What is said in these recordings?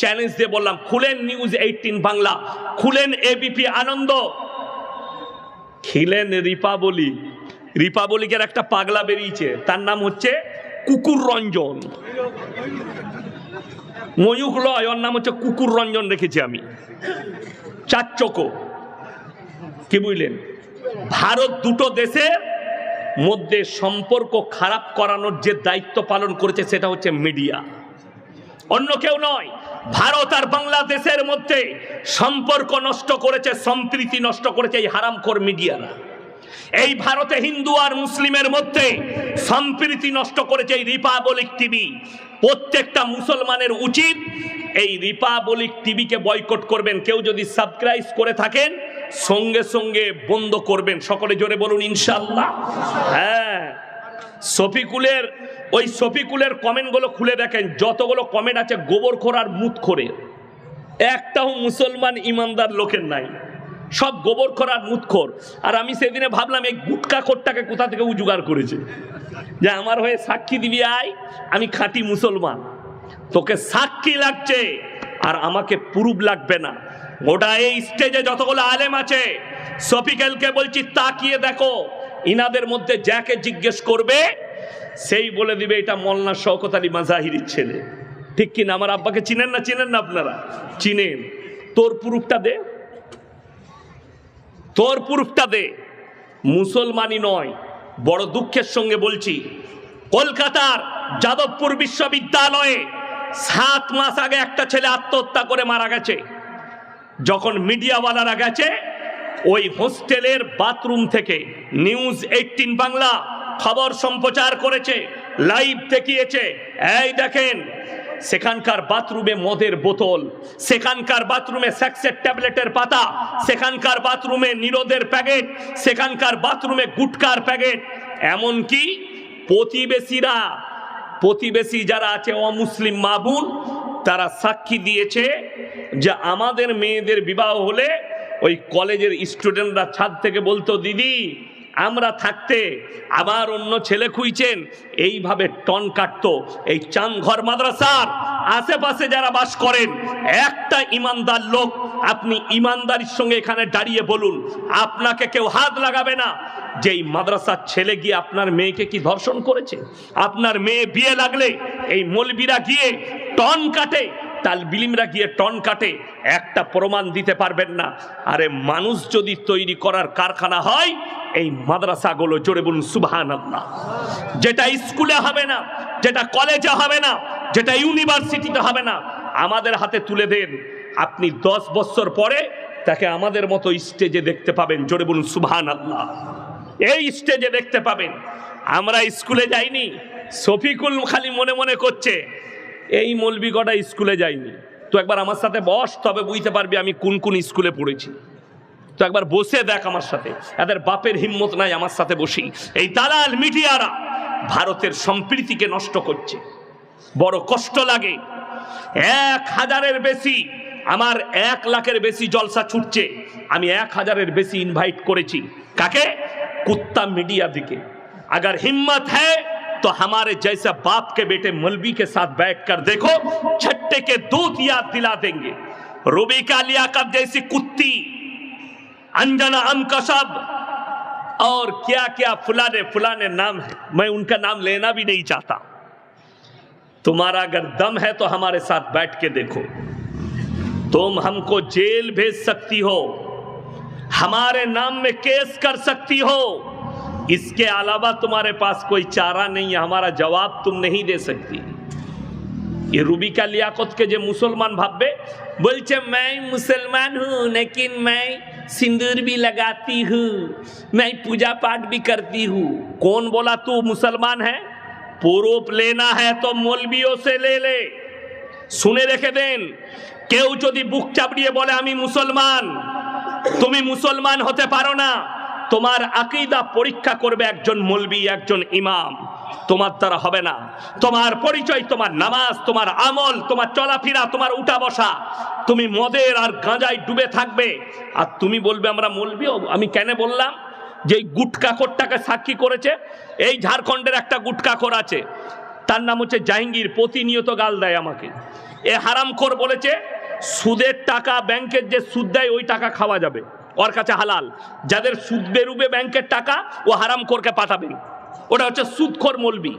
Challenge দিয়ে বললাম, খুলেন নিউজ এইটিন বাংলা, খুলেন এবিপি আনন্দ। খিলেন রিপাবলিক রিপাবলিকের একটা পাগলা বেরিয়েছে, তার নাম হচ্ছে কুকুর রঞ্জন। ময়ূক লয়, ওর নাম হচ্ছে কুকুর রঞ্জন রেখেছি আমি। চার চকো কি বুঝলেন? ভারত দুটো দেশের মধ্যে সম্পর্ক খারাপ করানোর যে দায়িত্ব পালন করেছে, সেটা হচ্ছে মিডিয়া অন্য কেউ নয়। ভারত আর বাংলাদেশের মধ্যে সম্পর্ক নষ্ট করেছে, সম্প্রীতি নষ্ট করেছে এই হারামখোর মিডিয়ারা। এই ভারতে হিন্দু আর মুসলিমের মধ্যে সম্প্রীতি নষ্ট করেছে এই রিপাবলিক টিভি। প্রত্যেকটা মুসলমানের উচিত এই রিপাবলিক টিভিকে বয়কট করবেন। কেউ যদি সাবস্ক্রাইব করে থাকেন, সঙ্গে সঙ্গে বন্ধ করবেন। সকলে জোরে বলুন ইনশাল্লাহ হ্যাঁ শফিকুলের ওই শফিকুলের কমেন্টগুলো খুলে দেখেন, যতগুলো কমেন্ট আছে গোবর খোরার মুত খোরে। একটাও মুসলমান ইমানদার লোকের নাই। সব গোবর খোরার মুতখোর আর আমি সেদিনে ভাবলাম, এই গুটকা খোরটাকে কোথা থেকে ও জোগাড় করেছে? যে আমার হয়ে সাক্ষী দিবি আয়, আমি খাঁটি মুসলমান। তোকে সাক্ষী লাগছে, আর আমাকে প্রুফ লাগবে না। গোটা এই স্টেজে যতগুলো আলেম আছে সফিকেলকে বলছি, তাকিয়ে দেখো, ইনাদের মধ্যে যাকে জিজ্ঞেস করবে সেই বলে দিবে, এটা মল্লা শওকত আলী মাজাহিরির ছেলে। ঠিক কিনা? আমার আব্বাকে চিনেন না? চিনেন না আপনারা? চিনেন। তোর প্রুফটা দে। তোর প্রুফটা দে। মুসলমানই নয়, বড় দুঃখের সঙ্গে বলছি। কলকাতার যাদবপুর বিশ্ববিদ্যালয়ে সাত মাস আগে একটা ছেলে আত্মহত্যা করে মারা গেছে। যখন মিডিয়াওয়ালারা গেছে, ওই হোস্টেলের বাথরুম থেকে নিউজ এইটিন বাংলা খবর সম্প্রচার করেছে লাইভ দেখিয়েছে। এই দেখেন, সেখানকার বাথরুমে মদের বোতল, সেখানকার বাথরুমে সেক্সের ট্যাবলেটের পাতা, সেখানকার বাথরুমে নিরোদের প্যাকেট, সেখানকার বাথরুমে গুটকার প্যাকেট। এমনকি প্রতিবেশীরা, প্রতিবেশী যারা আছে অমুসলিম মাবুন, তারা সাক্ষী দিয়েছে যে আমাদের মেয়েদের বিবাহ হলে ওই কলেজের স্টুডেন্টরা ছাদ থেকে বলতো, দিদি আমরা থাকতে আবার অন্য ছেলে খুঁজছেন, এইভাবে টন কাটতো। এই চাঁদঘর মাদ্রাসার আশেপাশে যারা বাস করেন, একটা ইমানদার লোক, আপনি ইমানদারির সঙ্গে এখানে দাঁড়িয়ে বলুন, আপনাকে কেউ হাত লাগাবে না। যে এই মাদ্রাসার ছেলে গিয়ে আপনার মেয়েকে কি ধর্ষণ করেছে? আপনার মেয়ে বিয়ে লাগলে এই মলবিরা গিয়ে টন কাটে তাল বিলিমরা গিয়ে টন কাটে, একটা প্রমাণ দিতে পারবেন না। আরে মানুষ যদি তৈরি করার কারখানা হয়, এই মাদ্রাসাগুলো জোরে বলুন সুবাহান আল্লাহ যেটা স্কুলে হবে না, যেটা কলেজে হবে না, যেটা ইউনিভার্সিটিতে হবে না, আমাদের হাতে তুলে দেন। আপনি দশ বছর পরে তাকে আমাদের মতো স্টেজে দেখতে পাবেন, জোরে বলুন সুবহান আল্লাহ এই স্টেজে দেখতে পাবেন। আমরা স্কুলে যাইনি, শফিকুল খালি মনে মনে করছে এই মলবি কটা স্কুলে যায়নি তো একবার আমার সাথে বস, তবে বুঝতে পারবি আমি কোন কোন স্কুলে পড়েছি। তো একবার বসে দেখ আমার সাথে। এদের বাপের হিম্মত নাই আমার সাথে বসি এই দালাল মিডিয়ারা ভারতের সম্প্রীতিকে নষ্ট করছে। বড় কষ্ট লাগে। এক হাজারের বেশি, আমার এক লাখের বেশি জলসা ছুটছে। আমি এক হাজারের বেশি ইনভাইট করেছি। কাকে? কুত্তা মিডিয়া দিকে। আগার হিম্মত হ্যায় तो हमारे जैसे बाप के बेटे मलबी के साथ बैठ कर देखो, छट्टे के दूध याद दिला देंगे। रूबी का लियाकत जैसी कुत्ती, अंजना अम कसब, और क्या क्या फुलाने फुलाने नाम है। मैं उनका नाम लेना भी नहीं चाहता। तुम्हारा अगर दम है तो हमारे साथ बैठ के देखो। तुम हमको जेल भेज सकती हो, हमारे नाम में केस कर सकती हो। इसके अलावा तुम्हारे पास कोई चारा नहीं है हमारा जवाब तुम नहीं दे सकती ये रूबिका लियाकत के जो मुसलमान भाब्बे बोलचे मैं मुसलमान हूँ लेकिन मैं सिंदूर भी लगाती हूँ मैं पूजा पाठ भी करती हूँ कौन बोला तू मुसलमान है पुरूप लेना है तो मौलवियों से ले ले শুনে রেখে দেন কেউ যদি বুক চাপড়িয়ে বলে আমি মুসলমান তুমি মুসলমান হতে পারো না তোমার আকিদা পরীক্ষা করবে একজন মলবি, একজন ইমাম। তোমার দ্বারা হবে না। তোমার পরিচয়, তোমার নামাজ, তোমার আমল, তোমার চলাফেরা, তোমার উঠা বসা, তুমি মদের আর গাঁজায় ডুবে থাকবে। আর তুমি বলবে, আমরা মলবি আমি কেন বললাম? যে এই গুটকাখোরটাকে সাক্ষী করেছে, এই ঝাড়খণ্ডের একটা গুটকাখোর আছে। তার নাম হচ্ছে জাহাঙ্গীর, প্রতিনিয়ত গাল দেয় আমাকে। এ হারামখোর বলেছে, সুদের টাকা ব্যাংকের যে সুদ দেয়, ওই টাকা খাওয়া যাবে। ওর কাছে হালাল। যাদের সুদ বেরুবে ব্যাংকের টাকা, ও হারামখোরকে পাঠাবেন ওটা হচ্ছে সুদখোর মলবি।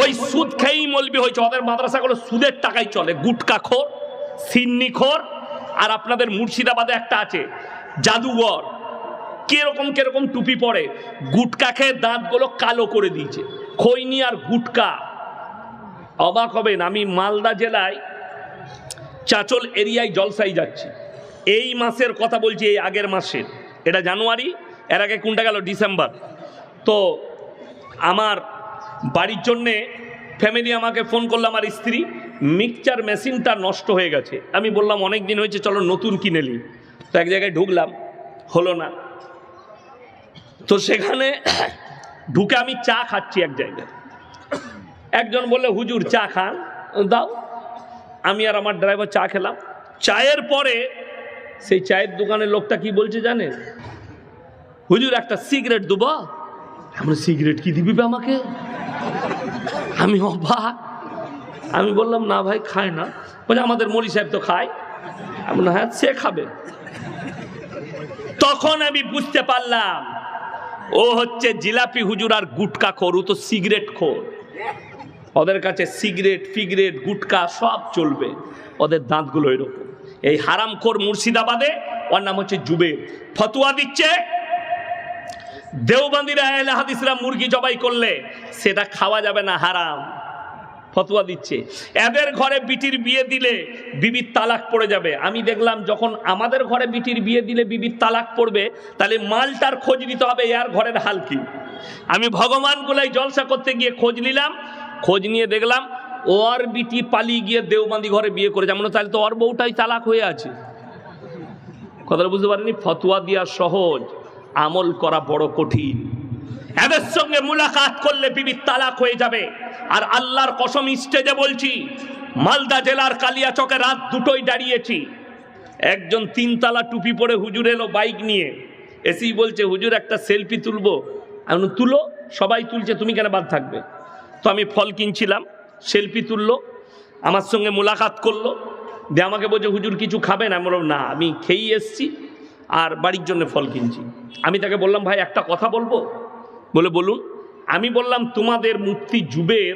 ওই সুদ খেয়েই মলবি হয়েছে। ওদের মাদ্রাসাগুলো সুদের টাকাই চলে। গুটকা খোর, সিন্নি খোর, আর আপনাদের মুর্শিদাবাদে একটা আছে, জাদুঘর। কীরকম কীরকম টুপি পরে, গুটকা খেয়ে দাঁতগুলো কালো করে দিয়েছে। খৈনি আর গুটকা। অবাক হবেন, আমি মালদা জেলায় চাচল এরিয়ায় জলসাই যাচ্ছি। এই মাসের কথা বলছি, এই আগের মাসের। এটা জানুয়ারি, এর আগে কোনটা গেল? ডিসেম্বর। তো আমার বাড়ির জন্যে ফ্যামিলি আমাকে ফোন করল, আমার স্ত্রী। মিক্সচার মেশিনটা নষ্ট হয়ে গেছে। আমি বললাম অনেক দিন হয়েছে, চলো নতুন কিনে নিই তো এক জায়গায় ঢুকলাম, হলো না। তো সেখানে ঢুকে আমি চা খাচ্ছি এক জায়গায়। একজন বললে, হুজুর, চা খান? দাও। আমি আর আমার ড্রাইভার চা খেলাম। চায়ের পরে সেই চায়ের দোকানের লোকটা কি বলছে জানেন? হুজুর, একটা সিগারেট দেবো। আমরা সিগারেট কি দিবি আমাকে? আমি অবাক। আমি বললাম, না ভাই, খায় না। বলছে আমাদের মরি সাহেব তো খায়। আমি হ্যাঁ সে খাবে। তখন আমি বুঝতে পারলাম, ও হচ্ছে জিলাপি হুজুর আর গুটকা খোর, ও তো সিগারেট খোর। ওদের কাছে সিগারেট, ফিগারেট, গুটকা সব চলবে। ওদের দাঁতগুলো এরকম। এই হারামখোর মুর্শিদাবাদে, ওর নাম হচ্ছে জুবে ফতুয়া দিচ্ছে, দেওবন্দিরা আহলে হাদিসরা মুরগি জবাই করলে সেটা খাওয়া যাবে না, হারাম। ফতুয়া দিচ্ছে। এদের ঘরে বিটির বিয়ে দিলে বিবির তালাক পড়ে যাবে। আমি দেখলাম যখন আমাদের ঘরে বিটির বিয়ে দিলে বিবির তালাক পড়বে, তাহলে মালটার খোঁজ নিতে হবে ইয়ার ঘরের হাল কি? আমি ভগবানগুলাই জলসা করতে গিয়ে খোঁজ নিলাম, খোঁজ নিয়ে দেখলাম ওর বিটি পালিয়ে গিয়ে দেওবান্দি ঘরে বিয়ে করে যেমন তাহলে তো ওর বউটাই তালাক হয়ে আছে। কথাটা বুঝতে পারেনি ফতুয়া দেওয়া সহজ, আমল করা বড় কঠিন। এদের সঙ্গে মুলাকাত করলে বিবির তালাক হয়ে যাবে। আর আল্লাহর কসম স্টেজে বলছি, মালদা জেলার কালিয়া কালিয়াচকে রাত দুটোই দাঁড়িয়েছি। একজন তিনতলা টুপি পরে হুজুর এলো বাইক নিয়ে। এসেই বলছে, হুজুর, একটা সেলফি তুলবো। আমি তুলো, সবাই তুলছে, তুমি কেন বাদ থাকবে? তো আমি ফল কিনছিলাম। সেলফি তুললো, আমার সঙ্গে মোলাকাত করল, দিয়ে আমাকে বলছে, হুজুর, কিছু খাবেন? আমি বললাম, না, আমি খেয়েই এসছি আর বাড়ির জন্য ফল কিনছি। আমি তাকে বললাম, ভাই, একটা কথা বলব? বলে, বলুন। আমি বললাম, তোমাদের মুফতি জুবের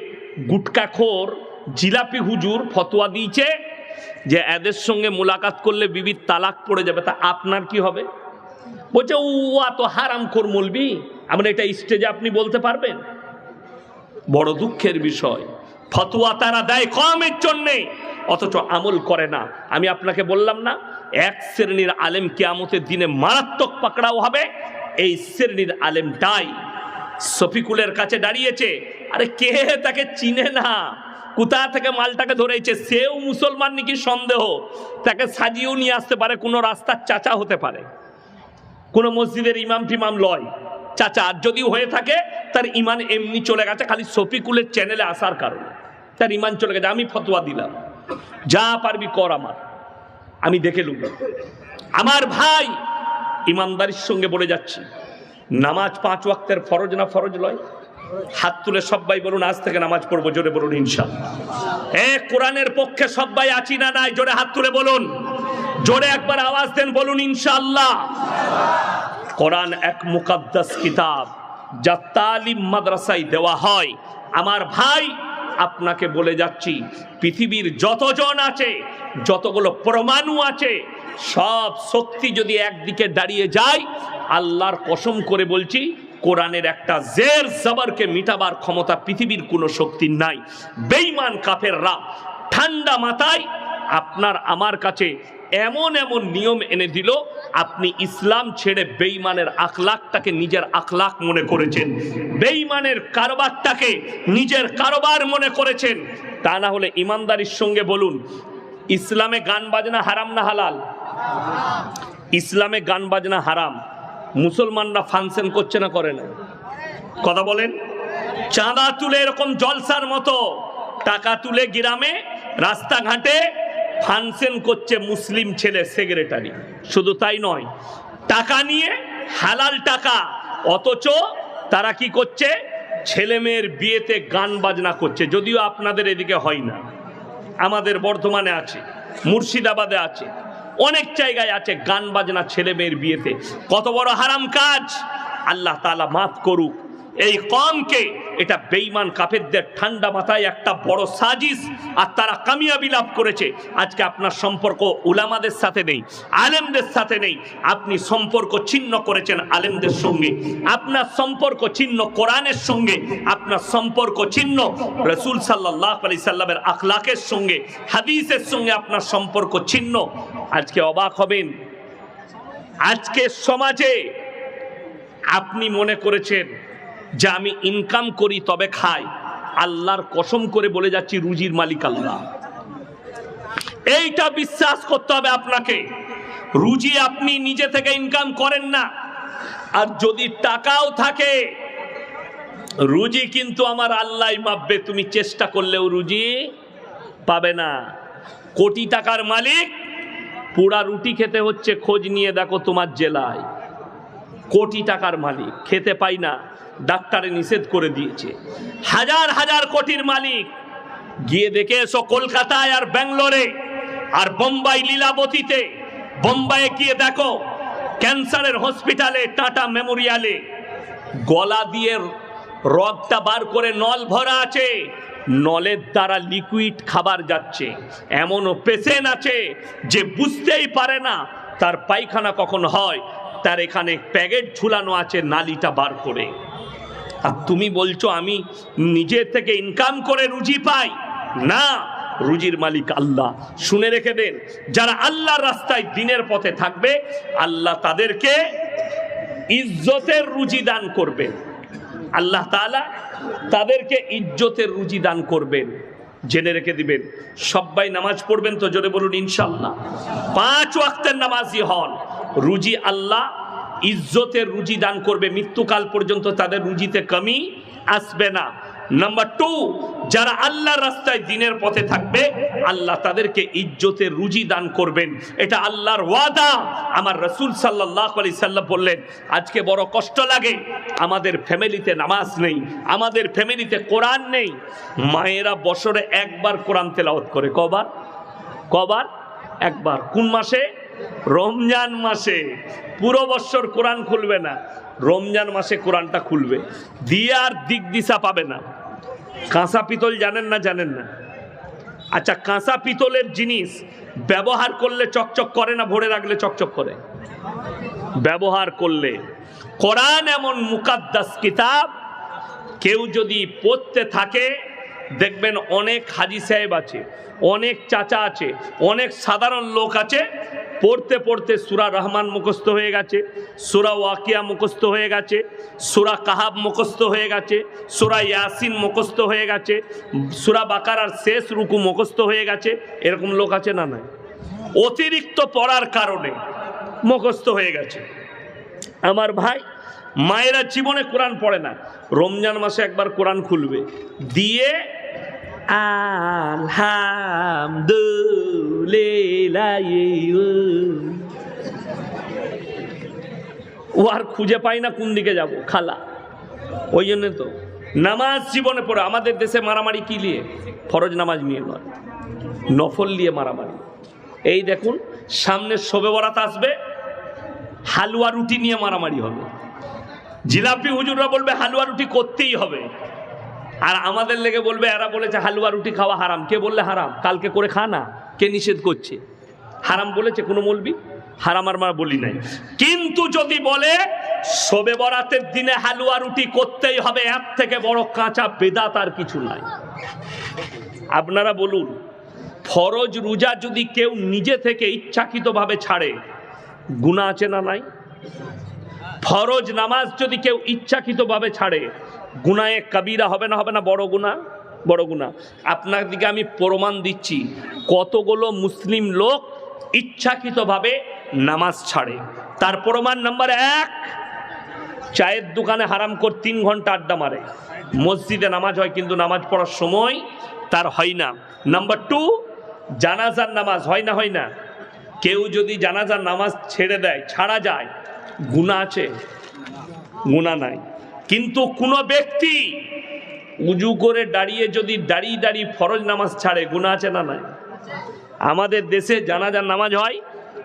গুটকাখোর জিলাপি হুজুর ফতোয়া দিয়েছে যে এদের সঙ্গে মোলাকাত করলে বিবির তালাক পড়ে যাবে, তা আপনার কি হবে? বলছে ও তো হারাম খোর মলবি। আমরা এটা স্টেজে আপনি বলতে পারবেন? বড় দুঃখের বিষয়। ফতুয়া তারা দেয় কমের জন্যে। অথচ আমল করে না। আমি আপনাকে বললাম না, এক শ্রেণির আলেম কেয়ামতের দিনে মারাত্মক পাকড়াও হবে, এই শ্রেণির আলেমটাই শফিকুলের কাছে দাঁড়িয়েছে, আরে কে তাকে চিনে না? কোথা থেকে মালটাকে ধরেছে? সেও মুসলমান নাকি সন্দেহ? তাকে সাজিয়েও নিয়ে আসতে পারে, কোনো রাস্তার চাচা হতে পারে। কোনো মসজিদের ইমাম টিমাম লয়। চাচা আর যদি হয়ে থাকে, তার ইমান এমনি চলে গেছে, খালি শফিকুলের চ্যানেলে আসার কারণে। তার ইমান চলে গেছে, আমি ফতোয়া দিলাম। যা পারবি কর আমার। আমি দেখে লুব আমার ভাই ইমানদারির সঙ্গে বলে যাচ্ছি, নামাজ পাঁচ ওয়াক্তের ফরজ না ফরজ লয়? হাত তুলে সবাই বলুন, আজ থেকে নামাজ পড়ব, জোরে বলুন ইনশাল্লাহ এ, কোরআনের পক্ষে সবাই আছি না নাই? জোরে হাত তুলে বলুন। জোরে একবার আওয়াজ দেন, বলুন ইনশাআল্লাহ। কোরআন এক মুকাদ্দাস কিতাব, যা তালিম মাদ্রাসায় দেওয়া হয়। আমার ভাই আপনাকে বলে যাচ্ছি, পৃথিবীর যতজন আছে, যতগুলো পরমাণু আছে, সব শক্তি যদি একদিকে দাঁড়িয়ে যায়, আল্লাহর কসম করে বলছি, কোরআনের একটা জের জবরকে মিটাবার ক্ষমতা পৃথিবীর কোনো শক্তি নাই। বেইমান কাফের কাফেররা ঠান্ডা মাথায় আপনার, আমার কাছে এমন এমন নিয়ম এনে দিল, আপনি ইসলাম ছেড়ে বেইমানের আখলাকটাকে নিজের আখলাক মনে করেছেন। বেইমানের কারবারটাকে নিজের কারবার মনে করেছেন। তা না হলে ইমানদারির সঙ্গে বলুন, ইসলামে গান বাজনা হারাম না হালাল? ইসলামে গান বাজনা হারাম। মুসলমানরা ফাংশন করছে না করে না? কথা বলেন। চাঁদা তুলে এরকম জলসার মতো টাকা তুলে গ্রামে, রাস্তাঘাটে ফাংশন করছে মুসলিম ছেলে সেক্রেটারি। শুধু তাই নয়, টাকা নিয়ে হালাল টাকা, অথচ তারা কি করছে? ছেলে মেয়ের বিয়েতে গান বাজনা করছে। যদিও আপনাদের এদিকে হয় না, আমাদের বর্ধমানে আছে, মুর্শিদাবাদে আছে, অনেক জায়গায় আছে গান বাজনা ছেলে মেয়ের বিয়েতে। কত বড় হারাম কাজ? আল্লাহ তালা মাফ করুক। এই কমকে এটা বেইমান কাফেরদের ঠান্ডা মাথায় একটা বড় সাজিস আর তারা কামিয়াবি লাভ করেছে। আজকে আপনার সম্পর্ক উলামাদের সাথে নেই, আলেমদের সাথে নেই। আপনি সম্পর্ক ছিন্ন করেছেন আলেমদের সঙ্গে। আপনার সম্পর্ক ছিন্ন কোরআনের সঙ্গে, আপনার সম্পর্ক ছিন্ন রসুল সাল্লাহ আলি সাল্লামের আখলাকের সঙ্গে, হাদিসের সঙ্গে আপনার সম্পর্ক ছিন্ন। আজকে অবাক হবেন। আজকে সমাজে আপনি মনে করেছেন যে আমি ইনকাম করি তবে খাই। আল্লাহর কসম করে বলে যাচ্ছি, রুজির মালিক আল্লাহ। এইটা বিশ্বাস করতে হবে আপনাকে। রুজি আপনি নিজে থেকে ইনকাম করেন না। আর যদি টাকাও থাকে, রুজি কিন্তু আমার আল্লাহ মাপবে। তুমি চেষ্টা করলেও রুজি পাবে না। কোটি টাকার মালিক পোড়া রুটি খেতে হচ্ছে, খোঁজ নিয়ে দেখো তোমার জেলায়। কোটি টাকার মালিক, খেতে পাই না। ডাক্তারে নিষেধ করে দিয়েছে। হাজার হাজার কোটির মালিক গিয়ে দেখে এসো কলকাতায় আর ব্যাঙ্গালোরে আর বোম্বাই লীলাবতীতে। বোম্বাইয়ে গিয়ে দেখো ক্যান্সারের হসপিটালে, টাটা মেমোরিয়ালে। গলা দিয়ে রগটা বার করে নল ভরা আছে, নলের দ্বারা লিকুইড খাবার যাচ্ছে। এমনও পেশেন্ট আছে যে বুঝতেই পারে না তার পায়খানা কখন হয়। তার এখানে প্যাকেট ঝুলানো আছে, নালিটা বার করে। আর তুমি বলছো আমি নিজের থেকে ইনকাম করে রুজি পাই। না, রুজির মালিক আল্লাহ। শুনে রেখে দেন, যারা আল্লাহর রাস্তায় দিনের পথে থাকবে, আল্লাহ তাদেরকে ইজ্জতের রুজি দান করবেন। আল্লাহ তাআলা তাদেরকে ইজ্জতের রুজি দান করবেন। জেনে রেখে দিবেন সবাই নামাজ পড়বেন তো জোরে বলুন ইনশাল্লাহ পাঁচ ওয়াক্তের নামাজি হন, রুজি আল্লাহ ইজ্জতের রুজি দান করবে, মৃত্যুকাল পর্যন্ত তাদের রুজিতে কমি আসবে না। নাম্বার টু যারা আল্লাহর রাস্তায় দিনের পথে থাকবে, আল্লাহ তাদেরকে ইজ্জতের রুজি দান করবেন। এটা আল্লাহর ওয়াদা। আমার রসুল সাল্লাহ আলি সাল্লাম বললেন, আজকে বড় কষ্ট লাগে, আমাদের ফ্যামিলিতে নামাজ নেই, আমাদের ফ্যামিলিতে কোরআন নেই। মায়েরা বছরে একবার কোরআন তেলাওয়াত করে। কবার? কবার? একবার। কোন মাসে? রমজান মাসে। পুরো বৎসর কোরআন খুলবে না, রমজান মাসে কোরআনটা খুলবে। দিয়ে আর দিক দিশা পাবে না। কাঁসা পিতল জানেন না জানেন না। আচ্ছা কাঁসা পিতলের জিনিস ব্যবহার করলে চকচক করে না ভরে রাখলে চকচক করে? ব্যবহার করলে। কোরআন এমন মুকাদ্দাস কিতাব, কেউ যদি পড়তে থাকে দেখবেন অনেক হাজি সাহেব আছে, অনেক চাচা আছে, অনেক সাধারণ লোক আছে, পড়তে পড়তে সুরা রহমান মুখস্থ হয়ে গেছে, সুরা ওয়াকিয়া মুখস্থ হয়ে গেছে, সুরা কাহাব মুখস্থ হয়ে গেছে, সুরা ইয়াসিন মুখস্থ হয়ে গেছে, সুরা বাকারার শেষ রুকু মুখস্থ হয়ে গেছে, এরকম লোক আছে না নাই? অতিরিক্ত পড়ার কারণে মুখস্থ হয়ে গেছে। আমার ভাই, মায়েরা জীবনে কোরআন পড়ে না, রমজান মাসে একবার কোরআন খুলবে, দিয়ে ও আর খুঁজে পাই না কোন দিকে যাব, খালা। ওই জন্য তো। নামাজ জীবনে পড়ে, আমাদের দেশে মারামারি কি নিয়ে? ফরজ নামাজ নিয়ে নয়। নফল নিয়ে মারামারি। এই দেখুন, সামনে শোবে বরাত আসবে, হালুয়া রুটি নিয়ে মারামারি হবে। জিলাপি হুজুররা বলবে, হালুয়া রুটি করতেই হবে। আর আমাদের লেগে বলবে, এরা বলেছে হালুয়া রুটি খাওয়া হারাম। কে বললে হারাম? কালকে করে খা না, কে নিষেধ করছে? হারাম বলেছে কোনো বলবি হারাম আর মারা বলি নাই। কিন্তু যদি বলে, শোবে বরাতের দিনে হালুয়া রুটি করতেই হবে, এর থেকে বড় কাঁচা বেদাত আর কিছু নাই। আপনারা বলুন, ফরজ রোজা যদি কেউ নিজে থেকে ইচ্ছাকৃতভাবে ছাড়ে গুণা আছে না নাই? ফরজ নামাজ যদি কেউ ইচ্ছাকৃতভাবে ছাড়ে গুনায়ে কবিরা হবে না হবে না বড় গুণা বড় গুণা আপনার দিকে আমি প্রমাণ দিচ্ছি, কতগুলো মুসলিম লোক ইচ্ছাকৃতভাবে নামাজ ছাড়ে। তার প্রমাণ নাম্বার এক, চায়ের দোকানে হারাম কর তিন ঘণ্টা আড্ডা মারে। মসজিদে নামাজ হয় কিন্তু নামাজ পড়ার সময় তার হয় না। নাম্বার টু, জানাজার নামাজ হয় না হয় না। কেউ যদি জানাজার নামাজ ছেড়ে দেয়, ছাড়া যায় গুণা আছে? গুণা নাই। কিন্তু কোনো ব্যক্তি উজু করে দাঁড়িয়ে যদি দাঁড়িয়ে দাঁড়িয়ে ফরজ নামাজ ছাড়ে গুণা আছে না নাই? আমাদের দেশে জানাজার নামাজ হয়,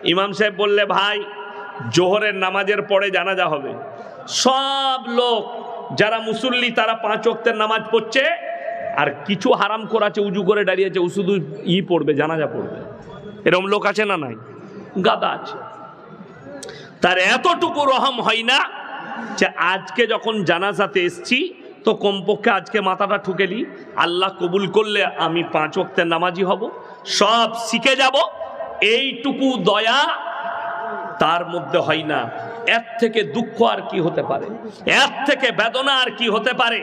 ইমাম সাহেব বললে, ভাই, জোহরের নামাজের পরে জানাজা হবে। সব লোক, যারা মুসল্লি, তারা পাঁচ ওয়াক্তের নামাজ পড়ছে, আর কিছু হারাম করাছে উজু করে দাঁড়িয়েছে ও শুধু ই পড়বে, জানাজা পড়বে। এরকম লোক আছে না নাই? গাদা আছে। তার এতটুকু রহম হয় না যে আজকে যখন জানাজাতে এসছি, তো কমপক্ষে আজকে মাথাটা ঠুকেলি আল্লাহ কবুল করলে আমি পাঁচ ওয়াক্তের নামাজি হব। সব শিখে যাব। এইটুকু দয়া তার মধ্যে হয় না। এর থেকে দুঃখ আর কি হতে পারে? এর থেকে বেদনা আর কি হতে পারে?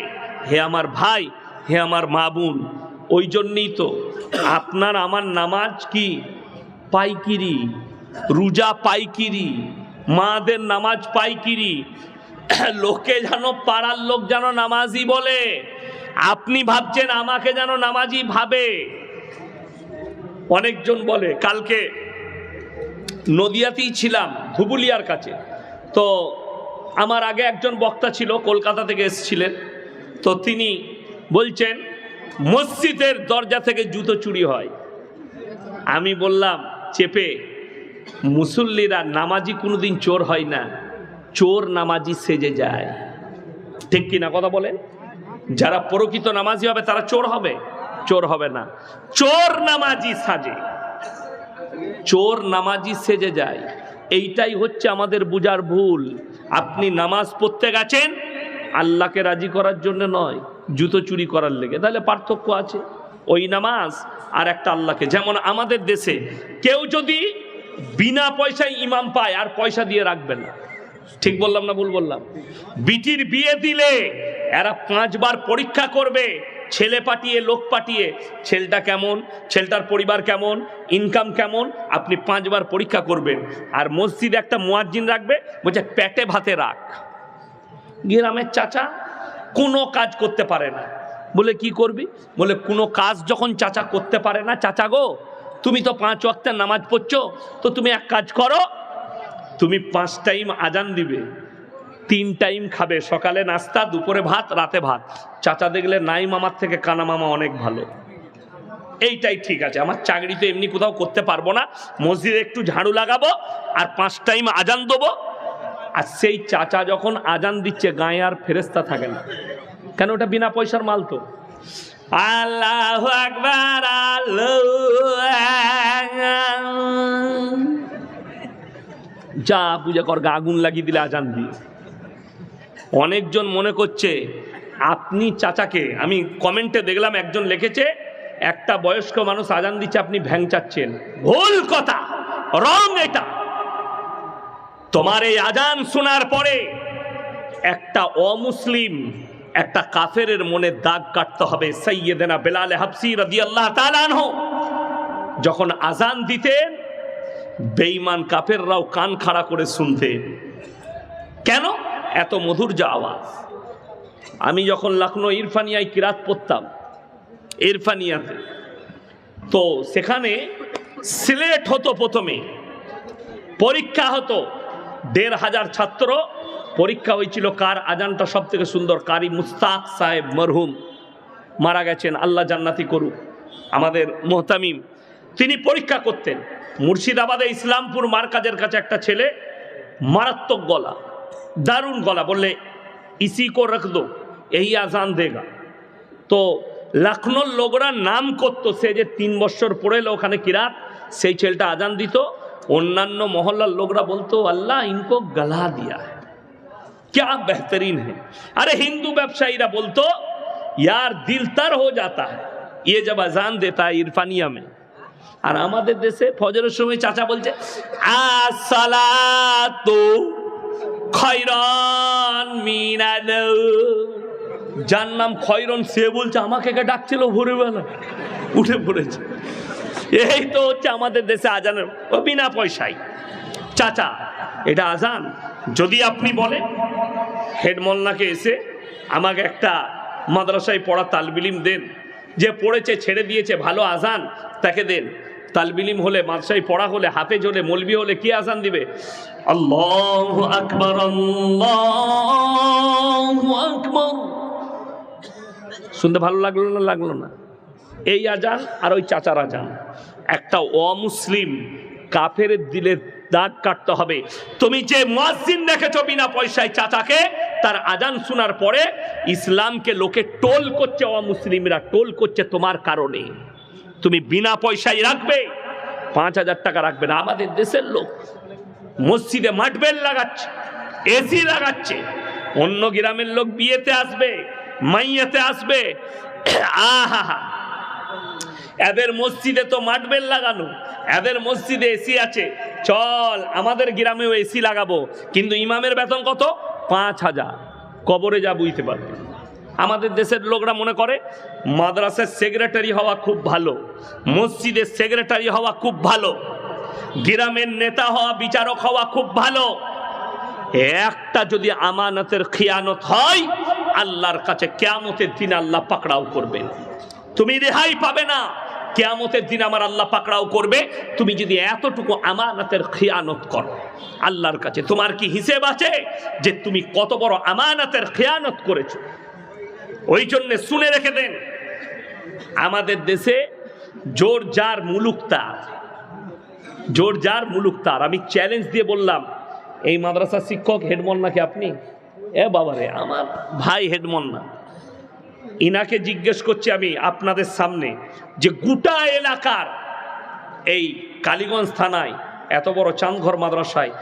হে আমার ভাই, হে আমার মা বোন, ওই জন্যই তো আপনার আমার নামাজ কি? পাইকিরি, রুজা পাইকিরি, মাদের নামাজ পাইকিরি লোকে যেন পাড়ার লোক যেন নামাজি বলে। আপনি ভাবছেন আমাকে যেন নামাজি ভাবে। অনেকজন বলে, কালকে নদিয়াতেই ছিলাম, ধুবুলিয়ার কাছে। তো আমার আগে একজন বক্তা ছিল, কলকাতা থেকে এসেছিলেন। তো তিনি বলছেন, মসজিদের দরজা থেকে জুতো চুরি হয়। আমি বললাম, চেপে, মুসল্লিরা নামাজি কোনোদিন চোর হয় না। চোর নামাজি সেজে যায়। ঠিক কিনা কথা বলেন? যারা প্রকৃত নামাজি হবে, তারা চোর হবে? চোর হবে না। চোর নামাজি সাজে। চোর নামাজি সেজে যায়। এইটাই হচ্ছে আমাদের বুজার ভুল। আপনি নামাজ পড়তে গেছেন, আল্লাহকে রাজি করার জন্য নয়, জুতো চুরি করার লেগে। তাহলে পার্থক্য আছে। ওই নামাজ আর একটা আল্লাহকে। যেমন আমাদের দেশে কেউ যদি বিনা পয়সায় ইমাম পায়, আর পয়সা দিয়ে রাখবে না। ঠিক বললাম না ভুল বললাম? বিটির বিয়ে দিলে এরা পাঁচবার পরীক্ষা করবে, ছেলে পাঠিয়ে, লোক পাঠিয়ে, ছেলেটা কেমন, ছেলেটার পরিবার কেমন ইনকাম কেমন, আপনি পাঁচবার পরীক্ষা করবেন। আর মসজিদে একটা মুয়াজ্জিন রাখবে, বলছে, পেটে ভাতে রাখ। গ্রামের চাচা কোনো কাজ করতে পারে না। বলে, কি করবি? বলে, কোনো কাজ যখন চাচা করতে পারে না, চাচা গো, তুমি তো পাঁচ ওয়াক্তের নামাজ পড়ছো, তো তুমি এক কাজ করো তুমি পাঁচ টাইম আজান দিবে, তিন টাইম খাবে, সকালে নাস্তা, দুপুরে ভাত, রাতে ভাত। চাচা দেখলে, নাই মামার থেকে কানা মামা অনেক ভালো। এইটাই ঠিক আছে। আমার চাকরি তো এমনি কোথাও করতে পারব না। মসজিদে একটু ঝাড়ু লাগাবো আর পাঁচ টাইম আজান দেবো। আর সেই চাচা যখন আজান দিচ্ছে, গায়ে আর ফেরেস্তা থাকে না। কেন? ওটা বিনা পয়সার মাল তো। আল্লাহ আকবার, আল্লাহ যা পূজা কর, গা আগুন লাগিয়ে দিলে আজান দিয়ে। অনেকজন মনে করছে, আপনি চাচাকে, আমি কমেন্টে দেখলাম একজন লিখেছে, একটা বয়স্ক মানুষ আজান দিচ্ছে, আপনি ভ্যাং চাচ্ছেন। ভুল কথা রং এটা। তোমার এই আজান শোনার পরে একটা অমুসলিম, একটা কাফেরের মনে দাগ কাটতে হবে। সৈয়দেনা বেলালে হাফসি রাদি আল্লাহ যখন আজান দিতেন বেঈমান কাপেররাও কান খাড়া করে শুনতে। কেন? এত মধুর যা আওয়াজ। আমি যখন লখনৌ ইরফানিয়ায় কিরাত পড়তাম, ইরফানিয়াতে, তো সেখানে সিলেট হতো প্রথমে, পরীক্ষা হতো দেড় হাজার ছাত্র। পরীক্ষা হয়েছিল কার আজানটা সব থেকে সুন্দর? কারি মুস্তাক সাহেব মরহুম। মারা গেছেন, আল্লাহ জান্নাতি করুক। আমাদের মোহতামিম, তিনি পরীক্ষা করতেন। মুর্শিদাবাদে ইসলামপুর মার্কাজের কাছে একটা ছেলে মারাত্মক গলা দারুণ গলা বললে ইসি কো রাখ দো এই আজান দেগা তো লখনৌর লোকরা নাম করতো সে যে তিন বছর পড়ে এলো ওখানে কিরাত সেই ছেলেটা আজান দিত অন্যান্য মহল্লার লোকরা বলতো আল্লাহ ইনকো গলা দিয়া है क्या बेहतरीन है अरे हिंदू व्यवसायीरा बोलतो यार दिल तर हो जाता है ये जब अजान देता है इरफानिया में আর আমাদের দেশে ফজরের সময় চাচা বলছে, আসসালাতু খয়রন মিনাল যার নাম খয়রন সে বলছে, আমাকে কে ডাকছিল ভোরবেলা, উঠে পড়েছে। এই তো হচ্ছে আমাদের দেশে আজানের বিনা পয়সায়। চাচা, এটা আজান? যদি আপনি বলেন হেডমল্লাকে এসে আমাকে একটা মাদ্রাসায় পড়া তালবিলিম দেন। যে পড়েছে, ছেড়ে দিয়েছে, ভালো আজান, তাকে দেন। তালবিলিম হলে, মাদ্রাসায় পড়া হলে, হাফেজ হলে, মলবি হলে কি আজান দিবে? আল্লাহ আকবর শুনতে ভালো লাগল না লাগল না? এই আজান আর ওই চাচার আজান। একটা অমুসলিম কাফের দিলে দাগ কাটতে হবে। তুমি যে মসজিদ দেখেছ বিনা পয়সায় চাচাকে, তার আজান শোনার পরে ইসলামকে লোকে টোল করছে অমুসলিমরা টোল করছে তোমার কারণে। তুমি বিনা পয়সায় রাখবে, পাঁচ হাজার টাকা রাখবে না, আমাদের দেশের লোক। মসজিদে মাঠবেল লাগাচ্ছে, এসি লাগাচ্ছে, অন্য গ্রামের লোক বিয়েতে আসবে, মাইয়াতে আসবে। আহা এদের মসজিদে তো মাঠবেল লাগানো, এদের মসজিদে এসি আছে। চল, আমাদের গ্রামেও এসি লাগাবো। কিন্তু ইমামের বেতন কত? পাঁচ হাজার। কবরে যা বুঝতে পারবে। আমাদের দেশের লোকরা মনে করে, মাদ্রাসার সেক্রেটারি হওয়া খুব ভালো, মসজিদের সেক্রেটারি হওয়া খুব ভালো, গ্রামের নেতা হওয়া, বিচারক হওয়া খুব ভালো। একটা যদি আমানতের খিয়ানত হয়, আল্লাহর কাছে কেয়ামতের দিন আল্লাহ পাকড়াও করবেন। তুমি রেহাই পাবে না। কেয়ামতের দিন আমার আল্লাহ পাকড়াও করবে। তুমি যদি এতটুকু আমানতের খেয়ানত করো, আল্লাহর কাছে তোমার কি হিসেব আছে যে তুমি কত বড় আমানতের খেয়ানত করেছ? ওই জন্যে শুনে রেখে দেন, আমাদের দেশে জোর যার মুলুক তার, জোর যার মুলুক তার। আমি চ্যালেঞ্জ দিয়ে বললাম, এই মাদ্রাসার শিক্ষক হেডমন নাকি আপনি? এ বাবারে, আমার ভাই হেডমন না। ইনাকে জিজ্ঞেস করছি আমি আপনাদের সামনে যে গোটা এলাকার এই কালীগঞ্জ থানায় এত বড় চাঁদঘর মাদ্রাসায়